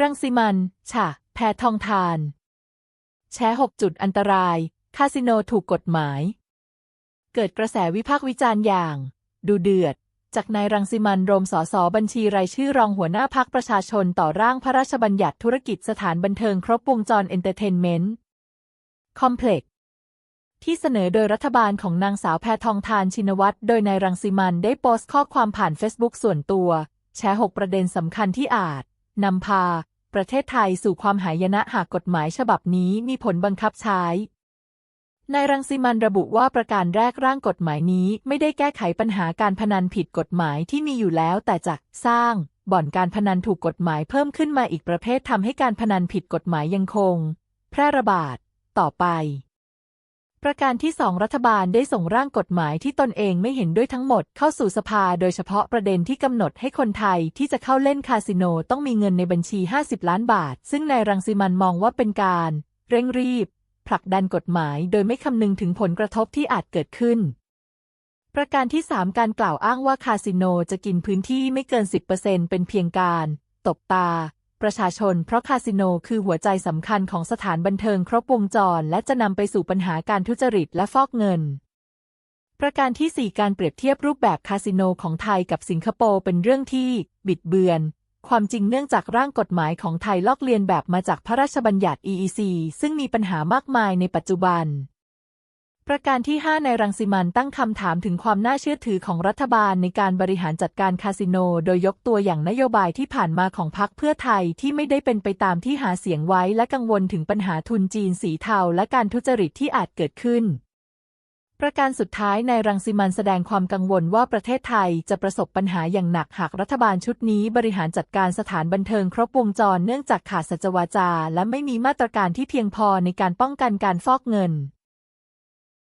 รังสิมันฉะแพทองทาน แชร์6จุดอันตราย คาสิโนถูกกฎหมาย เกิดกระแสวิพากษ์วิจารณ์อย่าง ดูเดือด จากนายรังสิมันโรมสสบัญชีรายชื่อรองหัวหน้าพักประชาชนต่อร่างพระราชบัญญัติธุรกิจสถานบันเทิงครบวงจรเอนเตอร์เทนเมนต์คอมเพล็กซ์ที่เสนอโดยรัฐบาลของนางสาวแพทองทานชินวัตร โดยนายรังสิมันได้โพสต์ข้อความผ่านเฟซบุ๊กส่วนตัว แชร์หกประเด็นสำคัญที่อาจนำพา ประเทศไทยสู่ความหายนะหากกฎหมายฉบับนี้มีผลบังคับใช้นายรังสิมันระบุว่าประการแรกร่างกฎหมายนี้ไม่ได้แก้ไขปัญหาการพนันผิดกฎหมายที่มีอยู่แล้ว แต่จะสร้างบ่อนการพนันถูกกฎหมายเพิ่มขึ้นมาอีกประเภททำให้การพนันผิดกฎหมายยังคง แพร่ระบาด ต่อไป ประการที่สองรัฐบาลได้ส่งร่างกฎหมายที่ตนเองไม่เห็นด้วยทั้งหมดเข้าสู่สภา โดยเฉพาะประเด็นที่กำหนดให้คนไทยที่จะเข้าเล่นคาสิโนต้องมีเงินในบัญชี 50 ล้านบาท ซึ่งนายรังสิมันมองว่าเป็นการ เร่งรีบ ผลักดันกฎหมาย โดยไม่คำนึงถึงผลกระทบที่อาจเกิดขึ้น ประการที่ 3 การกล่าวอ้างว่าคาสิโนจะกินพื้นที่ไม่เกิน 10%เป็นเพียงการ ตบตา ประชาชน เพราะคาสิโนคือหัวใจสำคัญของสถานบันเทิงครบวงจร และจะนำไปสู่ปัญหาการทุจริตและฟอกเงิน ประการที่ 4 การเปรียบเทียบรูปแบบคาสิโนของไทยกับสิงคโปร์เป็นเรื่องที่ บิดเบือน ความจริงเนื่องจากร่างกฎหมายของไทยลอกเลียนแบบมาจากพระราชบัญญัติ EEC ซึ่งมีปัญหามากมายในปัจจุบัน ประการที่ 5 ในรังสิมันตั้งคำถามถึงความน่าเชื่อถือของรัฐบาลในการบริหารจัดการคาสิโน โดยยกตัวอย่างนโยบายที่ผ่านมาของพรรคเพื่อไทยที่ไม่ได้เป็นไปตามที่หาเสียงไว้และกังวลถึงปัญหาทุนจีนสีเทาและการทุจริตที่อาจเกิดขึ้น ประการสุดท้ายในรังสิมันแสดงความกังวลว่าประเทศไทยจะประสบปัญหาอย่างหนักหากรัฐบาลชุดนี้บริหารจัดการสถานบันเทิงครบวงจรเนื่องจากขาดสัจวาจา และไม่มีมาตรการที่เพียงพอในการป้องกันการฟอกเงิน